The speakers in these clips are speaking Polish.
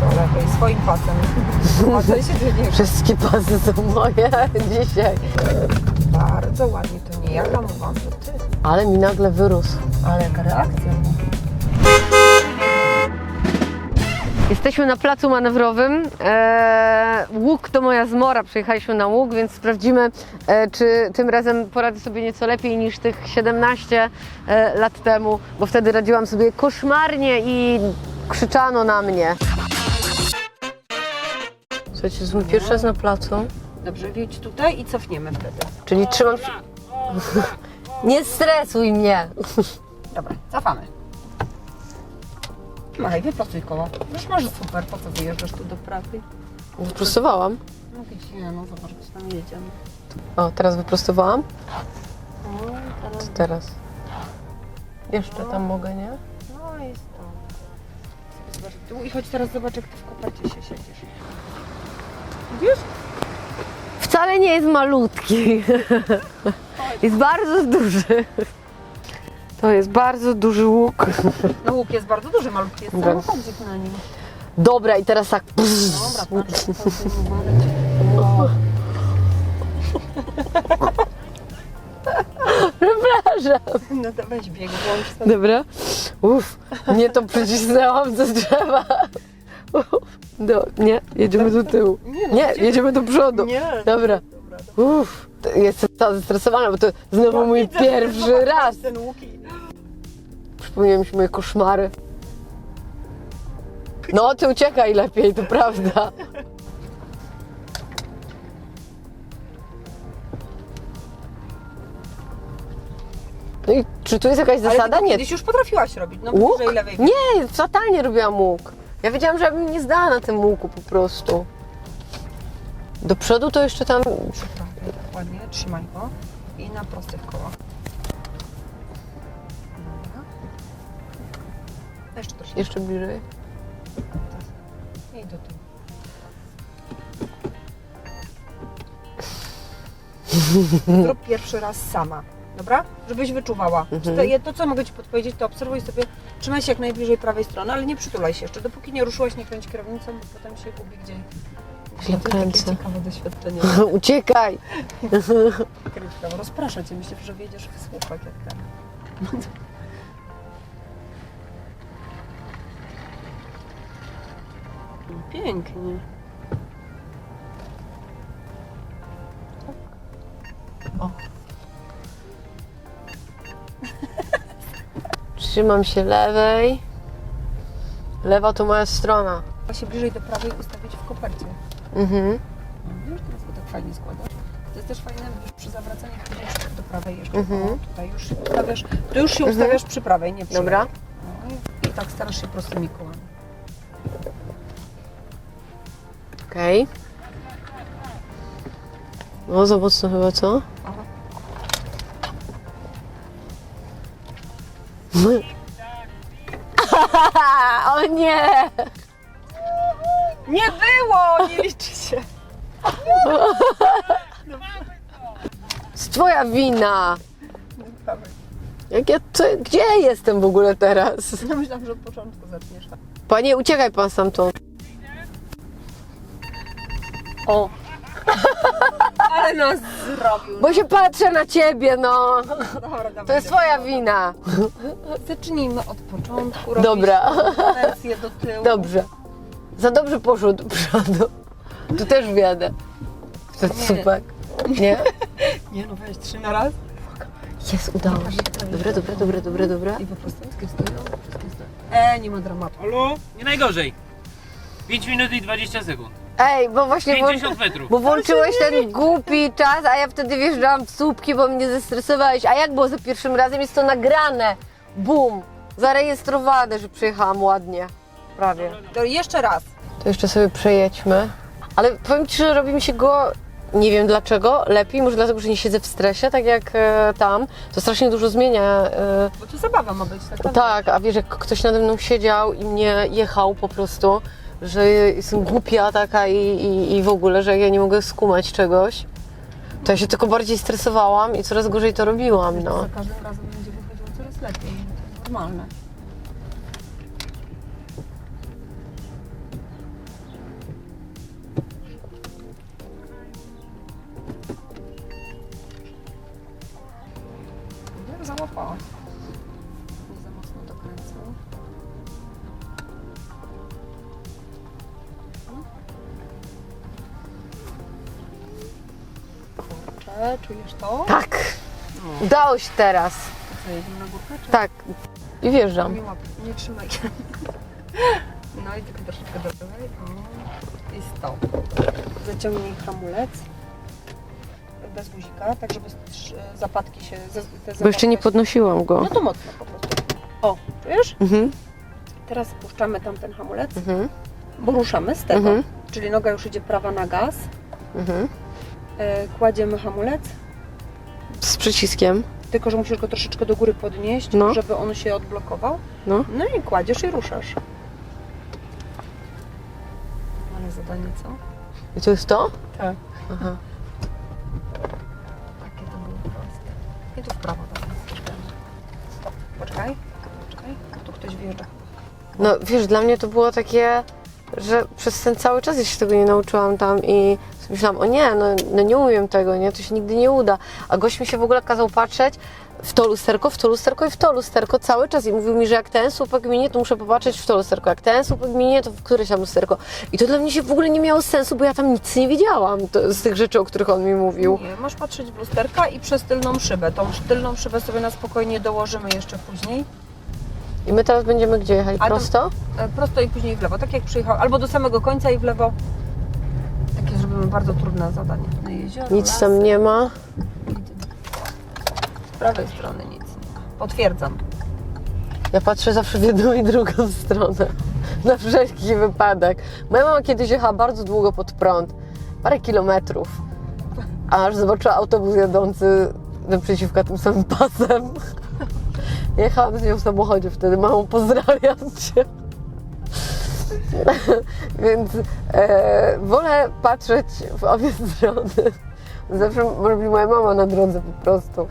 To lepiej, swoim pasem. Ładnie się tu nie Wszystkie pasy są moje dzisiaj. Bardzo ładnie, to nie ja hamowałam, to ty. Ale mi nagle wyrósł. Ale jaka reakcja. Jesteśmy na placu manewrowym. Eee, łuk to moja zmora. Przyjechaliśmy na łuk, więc sprawdzimy, e, czy tym razem poradzę sobie nieco lepiej niż tych 17 e, lat temu, bo wtedy radziłam sobie koszmarnie i krzyczano na mnie. Słuchajcie, to jest mój pierwszy raz na placu, Dobrze, wjedź tutaj i cofniemy wtedy. czyli trzymam... Nie stresuj mnie! Dobra, cofamy. Machaj, wyprostuj koło. Już masz super, po co wyjeżdżasz tu do pracy? Wyprostowałam. No gdzie, no zobacz, gdzie tam jedziemy. O, teraz wyprostowałam? No, teraz... Teraz. Jeszcze tam mogę, nie? No jest to. Zobacz, i chodź teraz zobacz, jak ty w kopercie się siedzisz. Widzisz? Wcale nie jest malutki. Jest bardzo duży. To jest bardzo duży łuk. No łuk jest bardzo duży, malutki jest Dobra. samochodzik na nim. Dobra, i teraz tak. Dobra, patrz, co ty uważać. Wow. Przepraszam. No to weź bieg, włącz sobie. Dobra. Uff, nie to przycisnęłam ze drzewa. Uff. Do, nie, jedziemy do tyłu. Nie, no, jedziemy do przodu. Nie. Dobra. Uff, jestem cała zestresowana, bo to znowu Ja mój widzę, pierwszy raz. Ten łuk i... Przypomniały mi się moje koszmary. No, ty uciekaj lepiej, to prawda. No i czy tu jest jakaś Ale zasada? ty Nie. kiedyś już potrafiłaś robić, no Łuk? Nie, fatalnie robiłam łuk. Ja wiedziałam, że ja bym nie zdała na tym łuku po prostu. Do przodu to jeszcze tam... Przyprawy, ładnie, trzymaj go i na prostych kołach. Dobra. Jeszcze troszkę. Jeszcze bliżej. I do tyłu. Zrób pierwszy raz sama, dobra? Żebyś wyczuwała. Czy To, je- to, co mogę Ci podpowiedzieć, to obserwuj sobie, trzymaj się jak najbliżej prawej strony, ale nie przytulaj się jeszcze. Dopóki nie ruszyłaś, nie kręć kierownicą, bo potem się gubi gdzie... Źle To kręcę. Takie ciekawe doświadczenie. Uciekaj! Prawo. Rozprasza Cię, myślę, że wiedziesz w słuchach jak ten. Pięknie. Trzymam się lewej. Lewa to moja strona. Trzeba się bliżej do prawej ustawić w kopercie. Mhm. Wiesz, teraz go tak fajnie składasz. To jest też fajne, wiesz, przy zawracaniu chodzisz do prawej jeszcze. Mhm. O, tutaj już się ustawiasz, tu już się ustawiasz przy prawej, nie przy Dobra. No i, I tak starasz się prostymi kołami. Okej. No za mocno chyba, co? Aha. o nie! Nie było! Nie liczy się. Z twoja wina! Jak ja, co, gdzie ja jestem w ogóle teraz? Ja myślałam, że od początku zaczniesz. Panie, uciekaj pan stamtąd. O! Ale nas zrobił. Bo się patrzę na ciebie, no. Dobra, dawaj, To jest twoja wina. Zacznijmy od początku. Dobra. Wersję do tyłu. Dobrze. Za dobrze poszło do przodu. Tu też wjadę. To jest super. Nie? Nie no, weź trzy na raz. Jest, udało się. Dobra, dobra, dobra, dobra, dobra. I po prostu wszystkie stoją, wszystkie stoją. E, nie ma dramatu. Halo? Nie najgorzej. 5 minut i 20 sekund. Ej, bo właśnie... włą- 50 metrów. Bo włączyłeś ten głupi czas, a ja wtedy wjeżdżałam w słupki, bo mnie zestresowałeś. A jak było za pierwszym razem? Jest to nagrane. Bum. Zarejestrowane, że przyjechałam ładnie. Prawie. To jeszcze raz. To jeszcze sobie przejedźmy. Ale powiem Ci, że robi mi się go, nie wiem dlaczego, lepiej. Może dlatego, że nie siedzę w stresie, tak jak e, tam. To strasznie dużo zmienia. E, Bo tu zabawa ma być, tak? tak, a wiesz, jak ktoś nade mną siedział i mnie jechał po prostu, że jestem głupia taka i, i, i w ogóle, że ja nie mogę skumać czegoś, to ja się tylko bardziej stresowałam i coraz gorzej to robiłam, no. Za każdym razem będzie wychodziło coraz lepiej. To jest normalne. Górkę, czujesz to? Tak, udało się teraz. Na górkę? Czy... Tak, i wjeżdżam. Nie łap, nie trzymaj. No i tylko troszeczkę do lewej. O, I stop. Zaciągnij hamulec. Bez guzika, tak żeby zapadki się... Te Bo jeszcze nie zapadki- podnosiłam go. No to mocno po prostu. O, czujesz? Mhm, Teraz puszczamy tamten hamulec, mhm, bo ruszamy z tego. mhm, Czyli noga już idzie prawa na gaz. mhm. E, kładziemy hamulec, Z przyciskiem. tylko że musisz go troszeczkę do góry podnieść, No. żeby on się odblokował. No. No i kładziesz i ruszasz. Ale zadanie co? I to jest to? Tak. Aha. Takie to było proste. I tu w prawo teraz. Poczekaj, poczekaj. Tu ktoś wjeżdża. No wiesz, dla mnie to było takie, że przez ten cały czas ja się tego nie nauczyłam tam i myślałam, o nie, no, no nie umiem tego, nie, to się nigdy nie uda. A gość mi się w ogóle kazał patrzeć w to lusterko, w to lusterko i w to lusterko cały czas i mówił mi, że jak ten słupek minie, to muszę popatrzeć w to lusterko, jak ten słupek minie, to w któreś tam lusterko. I to dla mnie się w ogóle nie miało sensu, bo ja tam nic nie widziałam to, z tych rzeczy, o których on mi mówił. Nie, masz patrzeć w lusterka i przez tylną szybę. Tą tylną szybę sobie na spokojnie dołożymy jeszcze później. I my teraz będziemy gdzie jechać? Prosto? E, Prosto i później w lewo, tak jak przyjechał. Albo do samego końca i w lewo. Bardzo trudne zadanie. Na jezioro, Nic lasy. tam nie ma. Z prawej strony nic nie ma. Potwierdzam. Ja patrzę zawsze w jedną i drugą stronę. Na wszelki wypadek. Moja mama kiedyś jechała bardzo długo pod prąd. Parę kilometrów. Aż zobaczyła autobus jadący naprzeciwka tym samym pasem. Jechałam z nią w samochodzie wtedy. Mamo, pozdrawiam Cię. Więc e, wolę patrzeć w obie strony. Zawsze może być moja mama na drodze po prostu.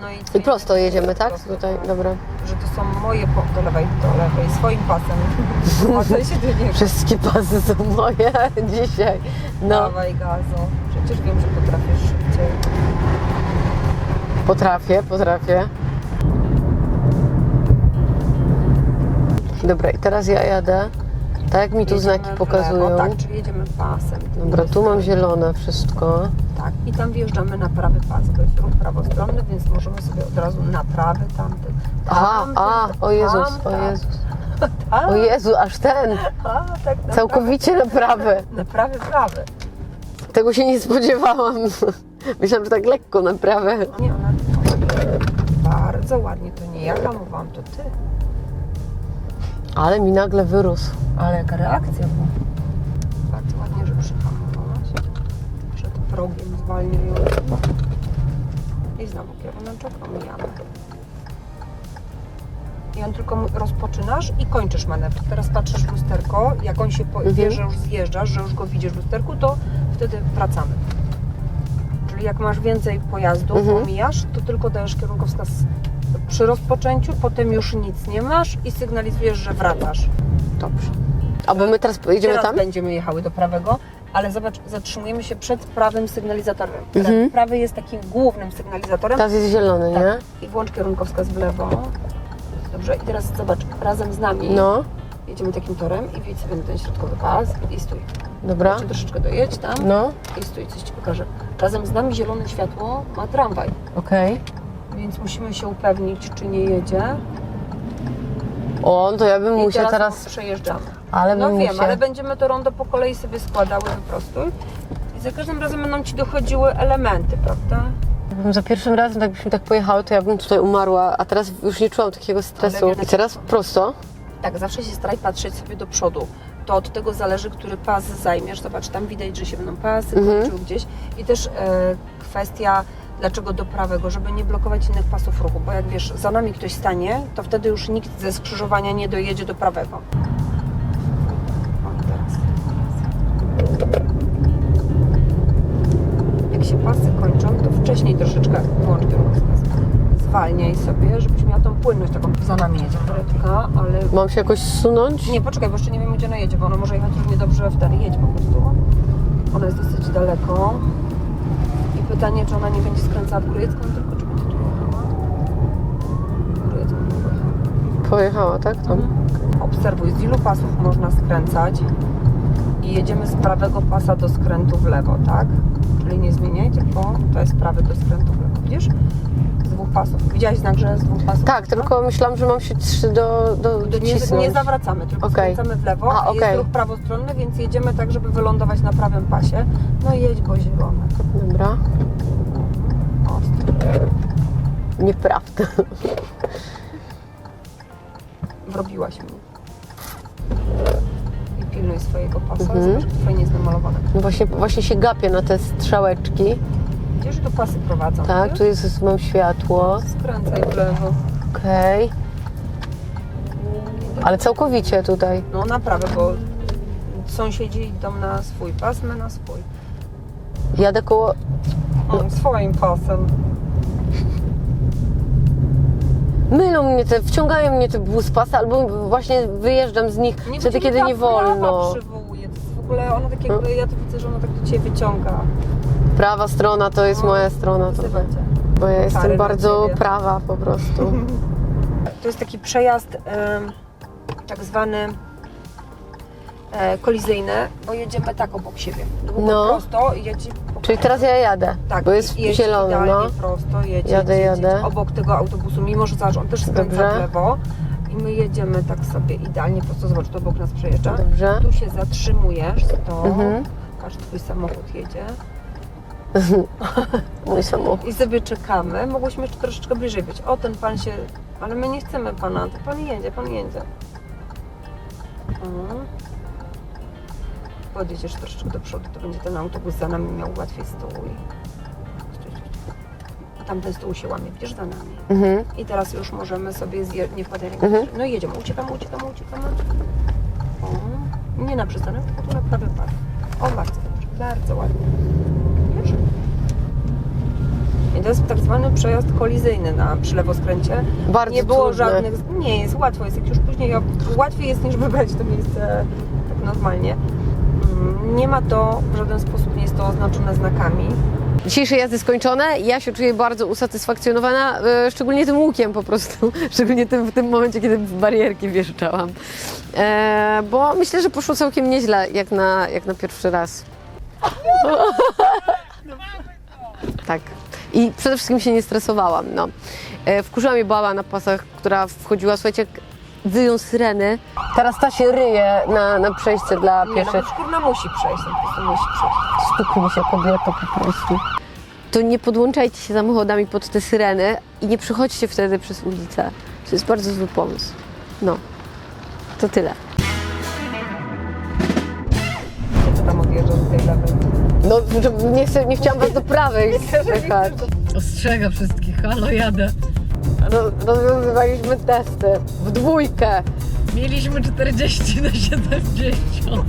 No i, I prosto jedziemy, tak? Prosto. Tutaj, dobra. Że to są moje po, do lewej, do lewej, swoim pasem. A się ty nie Wszystkie pasy są moje dzisiaj. No, Dawaj gazu. Przecież wiem, że potrafisz szybciej. potrafię, potrafię. Dobra, i teraz ja jadę. Tak jak mi tu Jedziemy znaki w lewo, pokazują. Tak, czyli jedziemy pasem. Dobra, tu mam zielone wszystko. Tak, i tam wjeżdżamy na prawy pas, bo jest ruch prawostronny, więc możemy sobie od razu na prawy tamty. A, tamty, a, o Jezus, o tak. Jezus. A, O Jezu, aż ten. a, tak, na Całkowicie naprawy. prawy, na prawy, prawy. Tego się nie spodziewałam. Myślałam, że tak lekko naprawę. Nie, ona bardzo ładnie, to nie ja hamowałam, to ty. Ale mi nagle wyrósł. Ale jaka reakcja była. Bardzo ładnie, że przyhamowałaś. Przed progiem zwalniającym. I znowu kieruneczek omijamy. I on tylko rozpoczynasz i kończysz manewr. Teraz patrzysz w lusterko, jak on się po, Mhm. wie, że już zjeżdżasz, że już go widzisz w lusterku, to wtedy wracamy. Czyli jak masz więcej pojazdów, Mhm. omijasz, to tylko dajesz kierunkowskaz przy rozpoczęciu, potem już nic nie masz i sygnalizujesz, że wracasz. Dobrze. A bo my teraz pojedziemy Teraz tam? będziemy jechały do prawego, ale zobacz, zatrzymujemy się przed prawym sygnalizatorem. Mhm. Prawy jest takim głównym sygnalizatorem Teraz jest zielony, nie? i włącz kierunkowskaz w lewo. Dobrze, i teraz zobacz, razem z nami No, jedziemy takim torem i wjedź sobie ten środkowy pas i stój. dobra. Jeszcze troszeczkę dojedź tam No, i stój, coś Ci pokażę. Razem z nami zielone światło ma tramwaj, okej. Więc musimy się upewnić, czy nie jedzie. O, to ja bym I musiał teraz teraz... przejeżdżamy. Ale No bym wiem, musiał... ale będziemy to rondo po kolei sobie składały wyprostuj. I za każdym razem będą Ci dochodziły elementy, prawda? Jakbym za pierwszym razem, tak byśmy tak pojechały, to ja bym tutaj umarła, a teraz już nie czułam takiego stresu. Ale I teraz prosto. Tak, zawsze się staraj patrzeć sobie do przodu. To od tego zależy, który pas zajmiesz. Zobacz, tam widać, że się będą pasy Mhm. gdzieś. I też e, kwestia, dlaczego do prawego, żeby nie blokować innych pasów ruchu, bo jak wiesz, za nami ktoś stanie, to wtedy już nikt ze skrzyżowania nie dojedzie do prawego. O, teraz. Jak się pasy kończą, to wcześniej troszeczkę włącz kierunkowskaz. Zwalniaj sobie, żebyś miała tą płynność taką. Za nami jedzie karetka, ale Mam się jakoś zsunąć? nie, poczekaj, bo jeszcze nie wiem, gdzie ona jedzie, bo ona może jechać równie dobrze wtedy. Jedź po prostu. Ona jest dosyć daleko. Pytanie, czy ona nie będzie skręcała w tylko czy będzie tu jechała? Pojechała. Pojechała, tak? Tam. Obserwuj, z ilu pasów można skręcać i jedziemy z prawego pasa do skrętu w lewo, tak? Czyli nie zmieniaj, tylko to jest prawy do skrętu w lewo, widzisz? Pasów. Widziałaś znak, że z dwóch pasów? Tak, tylko myślałam, że mam się trzy do, do, To nie, docisnąć. nie zawracamy, tylko Okej. skręcamy w lewo. A, Jest okej. ruch prawostronny, więc jedziemy tak, żeby wylądować na prawym pasie. No i jedź, bo zielone. Dobra. Ostro. Nieprawda. Wrobiłaś mnie. I pilnuj swojego pasa. Mhm. Zobacz, fajnie jest namalowane. No właśnie, właśnie się gapię na te strzałeczki. Widzisz, że tu pasy prowadzą. Tak, tu jest, mam światło. Skręcaj w lewo. Okej. Ale całkowicie tutaj. No na prawo, bo sąsiedzi idą na swój pas, my na swój. Jadę koło... O, swoim pasem. Mylą mnie te, wciągają mnie te buspasy, albo właśnie wyjeżdżam z nich wtedy, kiedy nie wolno. przywołuje. To jest w ogóle ona tak jakby, ja to widzę, że ona tak do Ciebie wyciąga. Prawa strona to jest No, moja strona trochę. Cię. Bo ja jestem bardzo prawa po prostu. To jest taki przejazd tak zwany e, kolizyjny, bo jedziemy tak obok siebie. Długo No. prosto i ja Ci pokażę. Czyli teraz ja jadę, Tak, bo jest jedź zielony, no. prosto, jedź, Jadę, jedź, jedź, jadę. jedź obok tego autobusu, mimo że zobacz, on też skręca w lewo i my jedziemy tak sobie idealnie prosto, zobacz, to obok nas przejeżdża. Dobrze. Tu się zatrzymujesz, to Mhm. aż twój samochód jedzie Mój samochód. i sobie czekamy. Mogłyśmy jeszcze troszeczkę bliżej być. O, ten pan się... Ale my nie chcemy pana, to pan jedzie, pan jedzie. Mhm. Podjedziesz troszeczkę do przodu, to będzie ten autobus za nami miał łatwiej stół. A tamten stół się łamie, widzisz, za nami. Mhm. I teraz już możemy sobie zje... nie wpadać Mhm. No i jedziemy, uciekamy, uciekamy, uciekamy. O, nie na przystanek, tylko tu na prawy pas. O, bardzo dobrze, bardzo ładnie. I to jest tak zwany przejazd kolizyjny na przy lewoskręcie. Bardzo nie było żadnych. Nie jest łatwo, jest jak już później łatwiej jest niż wybrać to miejsce tak normalnie. Mm, Nie ma to w żaden sposób nie jest to oznaczone znakami. Dzisiejsze jazdy skończone. Ja się czuję bardzo usatysfakcjonowana, e, szczególnie tym łukiem po prostu. Szczególnie tym, w tym momencie, kiedy w barierki wjeżdżałam. E, bo myślę, że poszło całkiem nieźle, jak na, jak na pierwszy raz. tak. I przede wszystkim się nie stresowałam. No. E, wkurzyła mnie baba na pasach, która wchodziła, słuchajcie, jak wyją syreny. Teraz ta się ryje na, na przejście dla Nie, no, pieszych. bo szkurna musi przejść, no, po prostu musi przejść. Stuknie się kobieto po prostu. To nie podłączajcie się samochodami pod te syreny i nie przechodźcie wtedy przez ulicę. To jest bardzo zły pomysł. No, to tyle. Co tam odjeżdża z tej lewej? No, że nie, chcę, nie chciałam was do prawej słychać. Ostrzega wszystkich, halo jadę. Roz, rozwiązywaliśmy testy w dwójkę. Mieliśmy 40 na 70.